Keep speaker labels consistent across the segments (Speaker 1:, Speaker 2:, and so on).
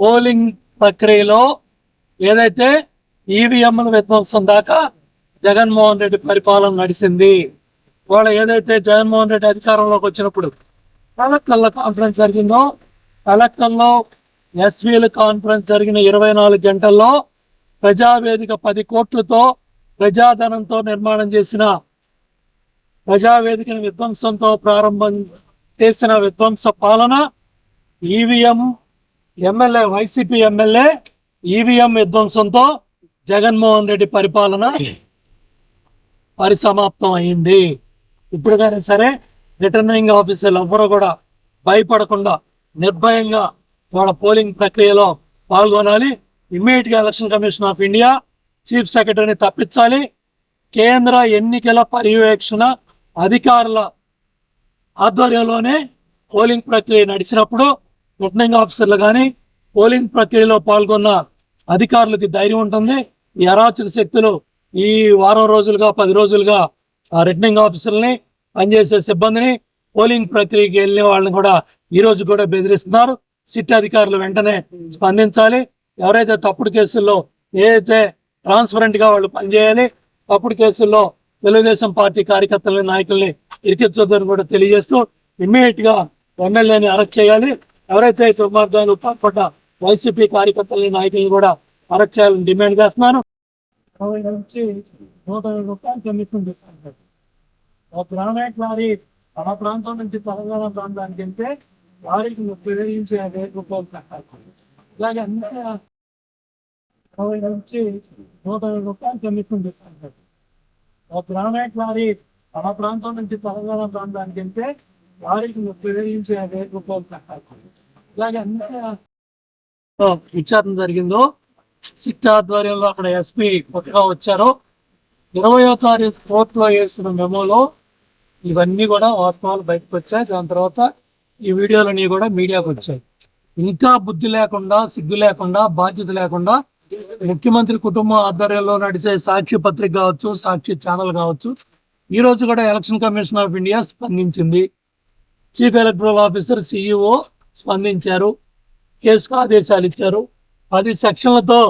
Speaker 1: Polling ప్రక్రియలో ఏదైతే ఈవీఎంల విధ్వంసం దాకా జగన్మోహన్ రెడ్డి పరిపాలన నడిచింది వాళ్ళ ఏదైతే జగన్మోహన్ రెడ్డి అధికారంలోకి వచ్చినప్పుడు కలెక్టర్ల కాన్ఫరెన్స్ జరిగిందో కలెక్టర్లో ఎస్వీల కాన్ఫరెన్స్ జరిగిన ఇరవై నాలుగు గంటల్లో ప్రజావేదిక పది కోట్లతో ప్రజాధనంతో నిర్మాణం చేసిన ప్రజావేదికను విధ్వంసంతో ప్రారంభం చేసిన విధ్వంస పాలన EVM MLA YCP MLA EVM విధ్వంసంతో Jaganmohan Reddy పరిపాలన పరిసమాప్తం అయింది. ఇప్పుడు కానీ సరే రిటర్నింగ్ ఆఫీసర్లు ఎవ్వరూ కూడా భయపడకుండా నిర్భయంగా వాళ్ళ పోలింగ్ ప్రక్రియలో పాల్గొనాలి. ఇమ్మీడియట్గా election commission of India chief సెక్రటరీని తప్పించాలి. కేంద్ర ఎన్నికల పర్యవేక్షణ అధికారుల ఆధ్వర్యంలోనే పోలింగ్ ప్రక్రియ నడిచినప్పుడు రిటర్నింగ్ ఆఫీసర్లు కానీ పోలింగ్ ప్రక్రియలో పాల్గొన్న అధికారులకి ధైర్యం ఉంటుంది. ఈ అరాచక శక్తులు ఈ వారం రోజులుగా పది రోజులుగా ఆ రిటర్నింగ్ ఆఫీసర్ని పనిచేసే సిబ్బందిని పోలింగ్ ప్రక్రియకి వెళ్ళిన వాళ్ళని కూడా ఈ రోజు కూడా బెదిరిస్తున్నారు. సిట్ అధికారులు వెంటనే స్పందించాలి. ఎవరైతే తప్పుడు కేసుల్లో ఏదైతే ట్రాన్స్పరెంట్గా వాళ్ళు పనిచేయాలి తప్పుడు కేసుల్లో తెలుగుదేశం పార్టీ కార్యకర్తలని నాయకుల్ని ఇరికించొద్దని కూడా తెలియజేస్తూ ఇమ్మీడియట్గా ఎమ్మెల్యేని అరెస్ట్ చేయాలి. ఎవరైతే దుర్మార్గాలు పాల్పడ్డ వైసీపీ కార్యకర్తలని నాయకులు కూడా అరెస్ట్ చేయాలని డిమాండ్ చేస్తున్నాను ఇరవై నుంచి నూట యాభై రూపాయలు కమిషన్ ఇస్తాను ఒక గ్రానైట్ లారీ మన ప్రాంతం నుంచి తెలంగాణ ప్రాంతానికి వెళ్తే లారీకి ముప్పై వేలు నుంచి యాభై వేల రూపాయలు కట్టాలి. ఇలాగే అన్ని ఇరవై నుంచి నూట ఐదు రూపాయలు కమిషన్ ఇస్తాను ఒక గ్రానైట్ లారీ మన ప్రాంతం నుంచి తెలంగాణ ప్రాంతానికి వెళ్తే లారీకి ముప్పై వేలు నుంచి యాభై వేల రూపాయలు కట్టాలి. ఇలాగే విచారణ జరిగిందో సిట్ ఆధ్వర్యంలో అక్కడ ఎస్పీ కొత్తగా వచ్చారు. ఇరవయో తారీఖు కోర్టులో వేసిన మెమోలో ఇవన్నీ కూడా వాస్తవాలు బయటకు వచ్చాయి. దాని తర్వాత ఈ వీడియోలన్నీ కూడా మీడియాకు వచ్చాయి. ఇంకా బుద్ధి లేకుండా సిగ్గు లేకుండా బాధ్యత లేకుండా ముఖ్యమంత్రి కుటుంబం ఆధ్వర్యంలో నడిచే సాక్షి పత్రిక కావచ్చు సాక్షి ఛానల్ కావచ్చు ఈ రోజు కూడా ఎలక్షన్ కమిషన్ ఆఫ్ ఇండియా స్పందించింది. చీఫ్ ఎలక్టరల్ ఆఫీసర్ సిఇఓ స్పందించారు. కేసుకు ఆదేశాలు ఇచ్చారు. పది సెక్షన్లతో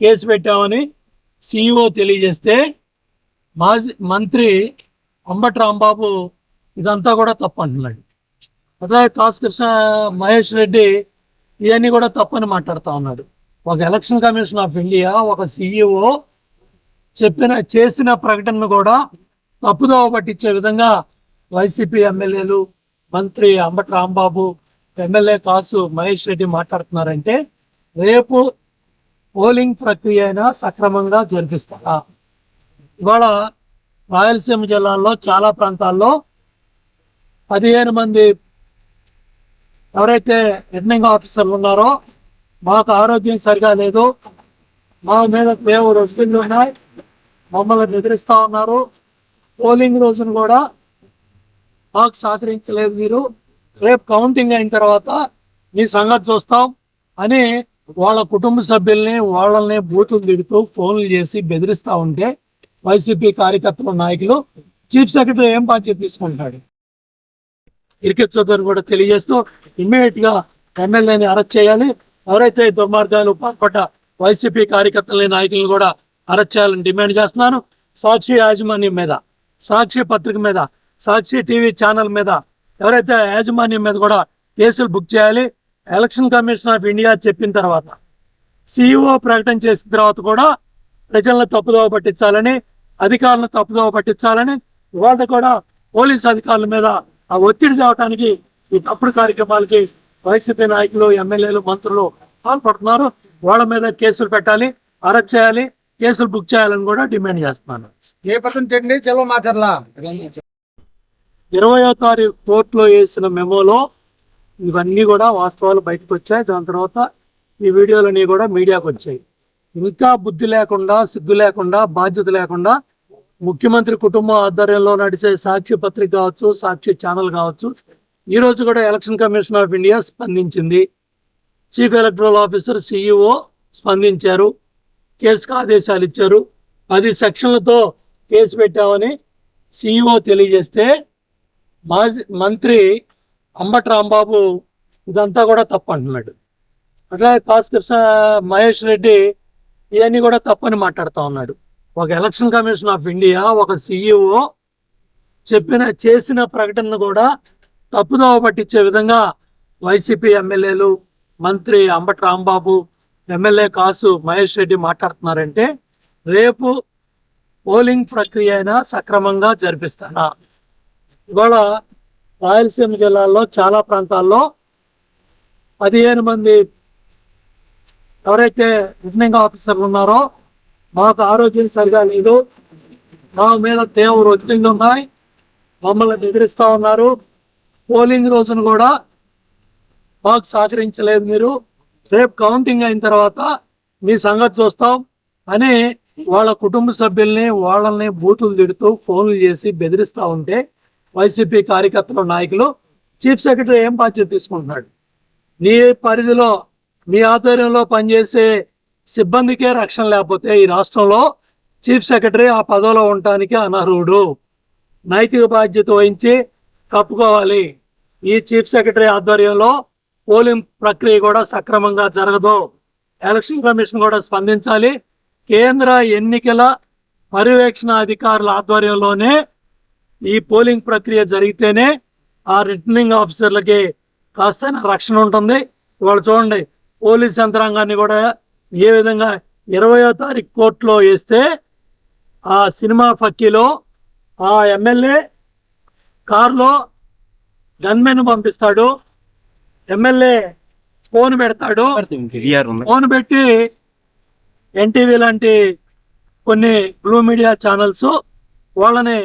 Speaker 1: కేసు పెట్టామని సిఇఓ తెలియజేస్తే మాజీ మంత్రి అంబటి రాంబాబు ఇదంతా కూడా తప్పు అంటున్నాడు అట్లాగే కాసుకృష్ణ మహేష్ రెడ్డి ఇవన్నీ కూడా తప్పని మాట్లాడుతూ ఉన్నాడు. ఒక ఎలక్షన్ కమిషన్ ఆఫ్ ఇండియా ఒక సిఇఓ చెప్పిన చేసిన ప్రకటనను కూడా తప్పుదోవ పట్టించే విధంగా వైసీపీ ఎమ్మెల్యేలు మంత్రి అంబటి రాంబాబు ఎమ్మెల్యే కాసు మహేష్ రెడ్డి మాట్లాడుతున్నారంటే రేపు పోలింగ్ ప్రక్రియ అయినా సక్రమంగా జరిపిస్తారా? ఇవాళ రాయలసీమ జిల్లాలో చాలా ప్రాంతాల్లో పదిహేను మంది ఎవరైతే రిటర్నింగ్ ఆఫీసర్లు ఉన్నారో మాకు ఆరోగ్యం సరిగా లేదు మా మీద మేము రొట్టులు ఉన్నాయి మమ్మల్ని బెదిరిస్తూ ఉన్నారు. పోలింగ్ రోజును కూడా మాకు సహకరించలేదు మీరు. రేపు కౌంటింగ్ అయిన తర్వాత మీ సంగతి చూస్తాం అని వాళ్ళ కుటుంబ సభ్యుల్ని వాళ్ళని బూతులు తిడుతూ ఫోన్లు చేసి బెదిరిస్తా ఉంటే వైసీపీ కార్యకర్తల నాయకులు చీఫ్ సెక్రటరీ ఏం బాధ్యత తీసుకుంటాడు? ఇరికిచ్చొద్దని కూడా తెలియజేస్తూ ఇమ్మీడియట్గా ఎమ్మెల్యేని అరెస్ట్ చేయాలి. ఎవరైతే దుర్మార్గాలు పాల్పడ్డ వైసీపీ కార్యకర్తలని నాయకులను కూడా అరెస్ట్ చేయాలని డిమాండ్ చేస్తున్నాను. సాక్షి యాజమాన్యం మీద సాక్షి పత్రిక మీద సాక్షి టీవీ ఛానల్ మీద ఎవరైతే యాజమాన్యం మీద కూడా కేసులు బుక్ చేయాలి ఎలక్షన్ కమిషన్ ఆఫ్ ఇండియా చెప్పిన తర్వాత సిఇఓ ప్రకటన చేసిన తర్వాత కూడా ప్రజలను తప్పుదోవ పట్టించాలని అధికారులను తప్పుదోవ పట్టించాలని ఇవాళ కూడా పోలీస్ అధికారుల మీద ఆ ఒత్తిడి తేవటానికి ఈ తప్పుడు కార్యక్రమాలకి వైసీపీ నాయకులు ఎమ్మెల్యేలు మంత్రులు పాల్పడుతున్నారు. వాళ్ళ మీద కేసులు పెట్టాలి అరెస్ట్ చేయాలి కేసులు బుక్ చేయాలని కూడా డిమాండ్ చేస్తున్నాను
Speaker 2: ఏ పర్సెంట్ అండి? చలో మాచర్లా
Speaker 1: ఇరవయో తారీఖు కోర్టులో వేసిన మెమోలో ఇవన్నీ కూడా వాస్తవాలు బయటకు వచ్చాయి. దాని తర్వాత ఈ వీడియోలన్నీ కూడా మీడియాకు వచ్చాయి. ఇంకా బుద్ధి లేకుండా సిగ్గు లేకుండా బాధ్యత లేకుండా ముఖ్యమంత్రి కుటుంబం ఆధ్వర్యంలో నడిచే సాక్షి పత్రిక కావచ్చు సాక్షి ఛానల్ కావచ్చు ఈ రోజు కూడా ఎలక్షన్ కమిషన్ ఆఫ్ ఇండియా స్పందించింది. చీఫ్ ఎలక్టరల్ ఆఫీసర్ సిఇఓ స్పందించారు. కేసుకు ఆదేశాలు ఇచ్చారు. పది సెక్షన్లతో కేసు పెట్టామని సిఇఓ తెలియజేస్తే మాజీ మంత్రి అంబటి రాంబాబు ఇదంతా కూడా తప్పు అంటున్నాడు. అట్లాగే కాసుకృష్ణ మహేష్ రెడ్డి ఇవన్నీ కూడా తప్పని మాట్లాడుతూ ఉన్నాడు. ఒక ఎలక్షన్ కమిషన్ ఆఫ్ ఇండియా ఒక సిఇఓ చెప్పిన చేసిన ప్రకటనను కూడా తప్పుదోవ పట్టించే విధంగా వైసీపీ ఎమ్మెల్యేలు మంత్రి అంబటి రాంబాబు ఎమ్మెల్యే కాసు మహేష్ రెడ్డి మాట్లాడుతున్నారంటే రేపు పోలింగ్ ప్రక్రియ అయినా సక్రమంగా జరిపిస్తానా ఇవాళ రాయలసీమ జిల్లాలో చాలా ప్రాంతాల్లో పదిహేను మంది ఎవరైతే రిటర్నింగ్ ఆఫీసర్లు ఉన్నారో మాకు ఆరోగ్యం సరిగా లేదు. మా మీద తీవ్ర ఒత్తిళ్ళు ఉన్నాయి. మమ్మల్ని బెదిరిస్తా ఉన్నారు. పోలింగ్ రోజున కూడా మాకు సహకరించలేదు మీరు. రేపు కౌంటింగ్ అయిన తర్వాత మీ సంగతి చూస్తాం అని వాళ్ళ కుటుంబ సభ్యుల్ని వాళ్ళని బూతులు తిడుతూ ఫోన్లు చేసి బెదిరిస్తూ ఉంటే వైసీపీ కార్యకర్తలు నాయకులు చీఫ్ సెక్రటరీ ఏం బాధ్యత తీసుకుంటున్నాడు? నీ పరిధిలో మీ ఆధ్వర్యంలో పనిచేసే సిబ్బందికే రక్షణ లేకపోతే ఈ రాష్ట్రంలో చీఫ్ సెక్రటరీ ఆ పదవిలో ఉండటానికి అనర్హుడు. నైతిక బాధ్యత వహించి కప్పుకోవాలి. ఈ చీఫ్ సెక్రటరీ ఆధ్వర్యంలో పోలింగ్ ప్రక్రియ కూడా సక్రమంగా జరగదు. ఎలక్షన్ కమిషన్ కూడా స్పందించాలి. కేంద్ర ఎన్నికల పర్యవేక్షణ అధికారుల ఆధ్వర్యంలోనే ఈ పోలింగ్ ప్రక్రియ జరిగితేనే ఆ రిటర్నింగ్ ఆఫీసర్లకి కాస్త రక్షణ ఉంటుంది. ఇవాళ చూడండి పోలీస్ యంత్రాంగాన్ని కూడా ఏ విధంగా ఇరవయో తారీఖు కోర్టులో వేస్తే ఆ సినిమా ఫక్కీలో ఆ ఎమ్మెల్యే కారులో గన్మెన్ పంపిస్తాడు. ఎమ్మెల్యే ఫోన్ పెడతాడు. ఫోన్ పెట్టి ఎన్టీవీ లాంటి కొన్ని బ్లూ మీడియా ఛానల్స్ వాళ్ళని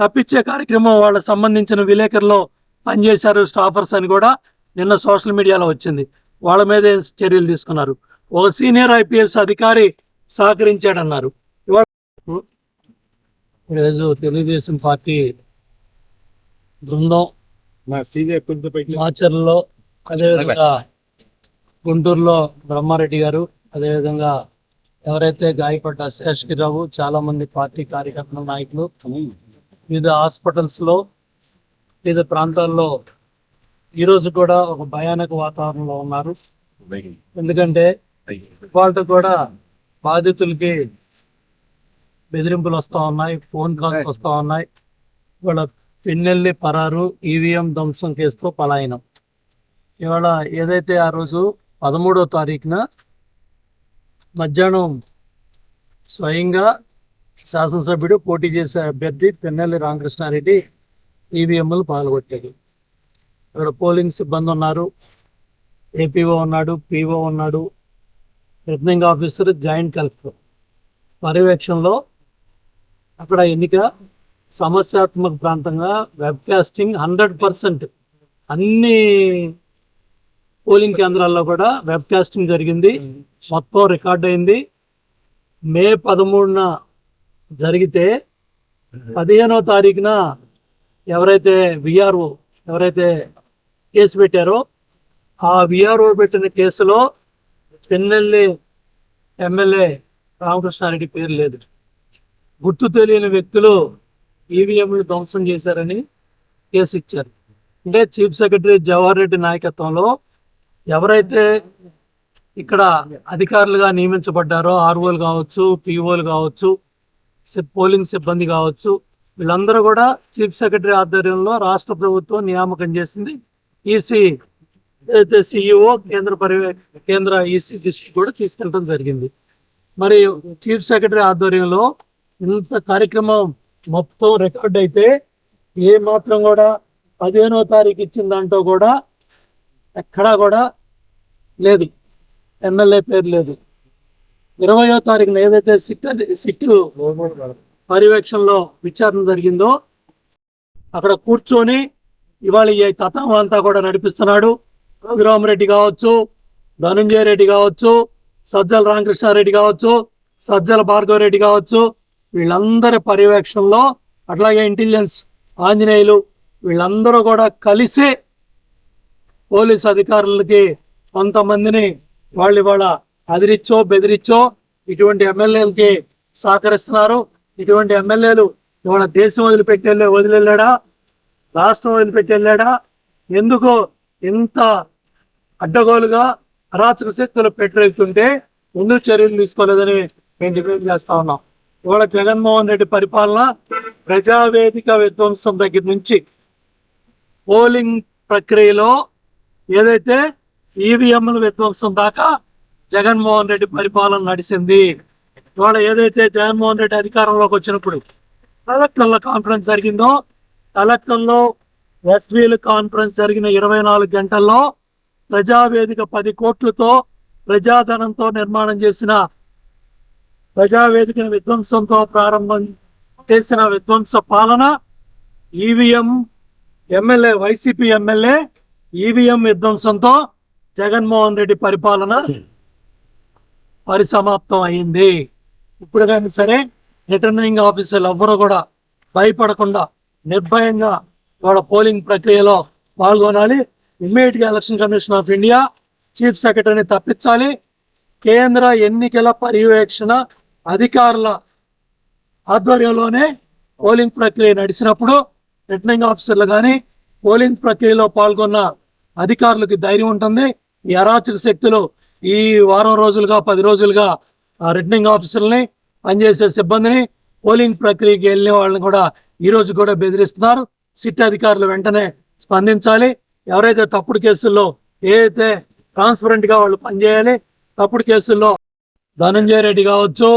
Speaker 1: తప్పించే కార్యక్రమం వాళ్ళకి సంబంధించిన విలేకరులు పనిచేశారు స్టాఫర్స్ అని కూడా నిన్న సోషల్ మీడియాలో వచ్చింది. వాళ్ళ మీద చర్యలు తీసుకున్నారు. ఒక సీనియర్ ఐపీఎస్ అధికారి సహకరించాడన్నారు. ఇవాళ ఈరోజు తెలుగుదేశం పార్టీ బృందం మాచర్లలో అదేవిధంగా గుంటూరులో బ్రహ్మారెడ్డి గారు అదేవిధంగా ఎవరైతే గాయపడ్డ శేషగిరావు చాలా మంది పార్టీ కార్యకర్తల నాయకులు వివిధ హాస్పిటల్స్లో వివిధ ప్రాంతాల్లో ఈ రోజు కూడా ఒక భయానక వాతావరణంలో ఉన్నారు. ఎందుకంటే వాళ్ళతో కూడా బాధితులకి బెదిరింపులు వస్తూ ఉన్నాయి ఫోన్ కాల్స్ వస్తూ ఉన్నాయి. ఇవాళ పిన్నెల్లి పరారు ఈవీఎం ధ్వంసం కేసుతో పలాయనం. ఇవాళ ఏదైతే ఆ రోజు పదమూడో తారీఖున మధ్యాహ్నం స్వయంగా శాసనసభ్యుడు పోటీ చేసే అభ్యర్థి పెన్నెల్లి రామకృష్ణారెడ్డి ఈవీఎంలు పాల్గొట్టాడు ఇక్కడ పోలింగ్ సిబ్బంది ఉన్నారు. ఏపీఓ ఉన్నాడు పీఓ ఉన్నాడు రిటర్నింగ్ ఆఫీసర్ జాయింట్ కలెక్టర్. పర్యవేక్షణలో అక్కడ ఎన్నిక సమస్యాత్మక ప్రాంతంగా వెబ్కాస్టింగ్ హండ్రెడ్ పర్సెంట్ అన్ని పోలింగ్ కేంద్రాల్లో కూడా వెబ్ కాస్టింగ్ జరిగింది. మొత్తం రికార్డ్ అయింది. మే పదమూడున జరిగితే పదిహేనో తారీఖున ఎవరైతే విఆర్ఓ ఎవరైతే కేసు పెట్టారో ఆ విఆర్ఓ పెట్టిన కేసులో పెన్నెల్లి ఎమ్మెల్యే రామకృష్ణారెడ్డి పేరు లేదు. గుర్తు తెలియని వ్యక్తులు ఈవీఎంలు ధ్వంసం చేశారని కేసు ఇచ్చారు. అంటే చీఫ్ సెక్రటరీ జవహర్ రెడ్డి నాయకత్వంలో ఎవరైతే ఇక్కడ అధికారులుగా నియమించబడ్డారో ఆర్ఓలు కావచ్చు పిఓలు కావచ్చు పోలింగ్ సిబ్బంది కావచ్చు వీళ్ళందరూ కూడా చీఫ్ సెక్రటరీ ఆధ్వర్యంలో రాష్ట్ర ప్రభుత్వం నియామకం చేసింది. ఈసీ అయితే సిఇఓ కేంద్ర పరివే కేంద్ర ఈసీ దృష్టికి కూడా తీసుకెళ్ళడం జరిగింది. మరి చీఫ్ సెక్రటరీ ఆధ్వర్యంలో ఇంత కార్యక్రమం మొత్తం రికార్డ్ అయితే ఏ మాత్రం కూడా పదిహేనో తారీఖు ఇచ్చిన దాంట్లో కూడా ఎక్కడా కూడా లేదు. ఎమ్మెల్యే పేరు లేదు. ఇరవయో తారీఖున ఏదైతే సిట్ అది సిట్ పర్యవేక్షణలో విచారణ జరిగిందో అక్కడ కూర్చొని ఇవాళ ఈ తతం అంతా కూడా నడిపిస్తున్నాడు. రఘురామరెడ్డి కావచ్చు ధనంజయ రెడ్డి కావచ్చు సజ్జల రామకృష్ణారెడ్డి కావచ్చు సజ్జల భార్గవ రెడ్డి కావచ్చు వీళ్ళందరి పర్యవేక్షణలో అట్లాగే ఇంటెలిజెన్స్ ఆంజనేయులు వీళ్ళందరూ కూడా కలిసి పోలీస్ అధికారులకి కొంతమందిని వాళ్ళు ఇవాళ అదిరిచ్చో బెదిరిచ్చో ఇటువంటి ఎమ్మెల్యేలకి సహకరిస్తున్నారు. ఇటువంటి ఎమ్మెల్యేలు ఇవాళ దేశం వదిలిపెట్టి వెళ్ళి వదిలేళ్ళాడా? రాష్ట్రం వదిలిపెట్టి వెళ్ళాడా ఎందుకు ఇంత అడ్డగోలుగా అరాచక శక్తులు పెట్టరేస్తుంటే ముందు చర్యలు తీసుకోలేదని మేము డిమాండ్ చేస్తా ఉన్నాం. ఇవాళ జగన్మోహన్ రెడ్డి పరిపాలన ప్రజావేదిక విధ్వంసం దగ్గర నుంచి పోలింగ్ ప్రక్రియలో ఏదైతే ఈవీఎంల విధ్వంసం దాకా జగన్మోహన్ రెడ్డి పరిపాలన నడిచింది ఇవాళ ఏదైతే జగన్మోహన్ రెడ్డి అధికారంలోకి వచ్చినప్పుడు కలెక్టర్ల కాన్ఫరెన్స్ జరిగిందో కలెక్టర్లో ఎస్వీల కాన్ఫరెన్స్ జరిగిన ఇరవై నాలుగు గంటల్లో ప్రజావేదిక పది కోట్లతో ప్రజాధనంతో నిర్మాణం చేసిన ప్రజావేదికను విధ్వంసంతో ప్రారంభం చేసిన విధ్వంస పాలన EVM MLA YCP MLA EVM విధ్వంసంతో Jaganmohan Reddy పరిపాలన పరిసమాప్తం అయింది. ఇప్పుడు కానీ సరే రిటర్నింగ్ ఆఫీసర్లు ఎవ్వరూ కూడా భయపడకుండా నిర్భయంగా వాళ్ళ పోలింగ్ ప్రక్రియలో పాల్గొనాలి. ఇమ్మీడియట్గా election commission of India chief సెక్రటరీని తప్పించాలి. కేంద్ర ఎన్నికల పర్యవేక్షణ అధికారుల ఆధ్వర్యంలోనే పోలింగ్ ప్రక్రియ నడిచినప్పుడు రిటర్నింగ్ ఆఫీసర్లు కానీ పోలింగ్ ప్రక్రియలో పాల్గొన్న అధికారులకి ధైర్యం ఉంటుంది. ఈ అరాచక శక్తులు ఈ వారం రోజులుగా పది రోజులుగా రిటర్నింగ్ ఆఫీసర్ని పనిచేసే సిబ్బందిని పోలింగ్ ప్రక్రియకి వెళ్ళిన వాళ్ళని కూడా ఈ రోజు కూడా బెదిరిస్తున్నారు. సిట్ అధికారులు వెంటనే స్పందించాలి. ఎవరైతే తప్పుడు కేసుల్లో ఏదైతే ట్రాన్స్పరెంట్గా వాళ్ళు పనిచేయాలి తప్పుడు కేసుల్లో ధనంజయ రెడ్డి కావచ్చు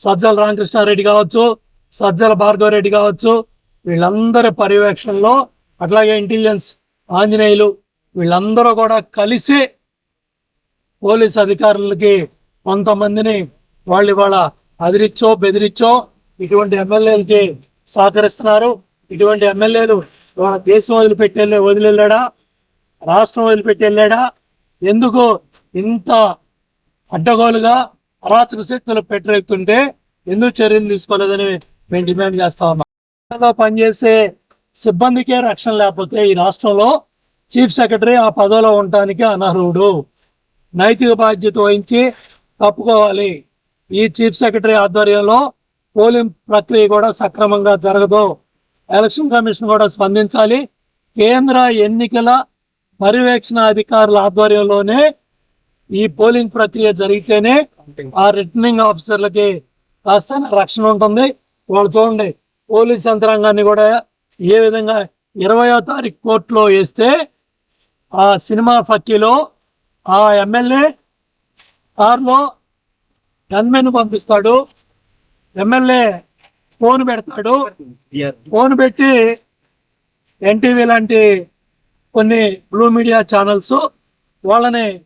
Speaker 1: సజ్జల రామకృష్ణారెడ్డి కావచ్చు సజ్జల భార్గవ రెడ్డి కావచ్చు వీళ్ళందరి పర్యవేక్షణలో అట్లాగే ఇంటెలిజెన్స్ ఆంజనేయులు వీళ్ళందరూ కూడా కలిసి పోలీస్ అధికారులకి కొంతమందిని వాళ్ళు ఇవాళ అదిరిచ్చో బెదిరిచ్చో ఇటువంటి ఎమ్మెల్యేలకి సహకరిస్తున్నారు. ఇటువంటి ఎమ్మెల్యేలు ఇవాళ దేశం వదిలిపెట్టి వెళ్ళి వదిలేళ్ళాడా? రాష్ట్రం వదిలిపెట్టి వెళ్ళాడా? ఎందుకు ఇంత అడ్డగోలుగా అరాచక శక్తులు పెట్టరెక్తుంటే ఎందుకు చర్యలు తీసుకోలేదని మేము డిమాండ్ చేస్తా ఉన్నాం. పనిచేసే సిబ్బందికే రక్షణ లేకపోతే ఈ రాష్ట్రంలో చీఫ్ సెక్రటరీ ఆ పదవిలో ఉండటానికి అనర్హుడు. నైతిక బాధ్యత వహించి తప్పుకోవాలి. ఈ చీఫ్ సెక్రటరీ ఆధ్వర్యంలో పోలింగ్ ప్రక్రియ కూడా సక్రమంగా జరగదు. ఎలక్షన్ కమిషన్ కూడా స్పందించాలి. కేంద్ర ఎన్నికల పర్యవేక్షణ అధికారుల ఆధ్వర్యంలోనే ఈ పోలింగ్ ప్రక్రియ జరిగితేనే ఆ రిటర్నింగ్ ఆఫీసర్లకి కాస్త రక్షణ ఉంటుంది. వాళ్ళు చూడండి పోలీస్ యంత్రాంగాన్ని కూడా ఏ విధంగా ఇరవయో తారీఖు కోర్టులో వేస్తే ఆ సినిమా ఫక్కీలో ఆ ఎమ్మెల్యే కారులో గన్మెన్ పంపిస్తాడు. ఎమ్మెల్యే ఫోన్ పెడతాడు. ఫోన్ పెట్టి ఎన్టీవీ లాంటి కొన్ని బ్లూ మీడియా ఛానల్స్ వాళ్ళని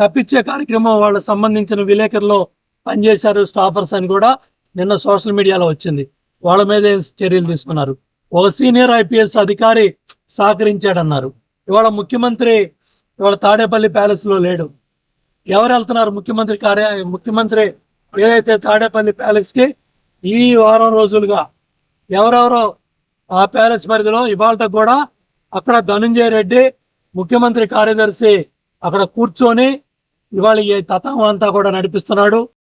Speaker 1: తప్పించే కార్యక్రమం వాళ్ళకి సంబంధించిన విలేకరులు పనిచేశారు స్టాఫర్స్ అని కూడా నిన్న సోషల్ మీడియాలో వచ్చింది. వాళ్ళ మీద చర్యలు తీసుకున్నారు? ఒక సీనియర్ ఐపీఎస్ అధికారి సహకరించాడన్నారు. ఇవాళ ముఖ్యమంత్రి ఇవాళ తాడేపల్లి ప్యాలెస్లో లేడు. ఎవరు వెళ్తున్నారు ముఖ్యమంత్రి కార్య ముఖ్యమంత్రి ఏదైతే తాడేపల్లి ప్యాలెస్కి ఈ వారం రోజులుగా ఎవరెవరో ఆ ప్యాలెస్ పరిధిలో ఇవాళ కూడా అక్కడ ధనుంజయ రెడ్డి ముఖ్యమంత్రి కార్యదర్శి అక్కడ కూర్చొని ఇవాళ ఈ తతం అంతా కూడా నడిపిస్తున్నాడు.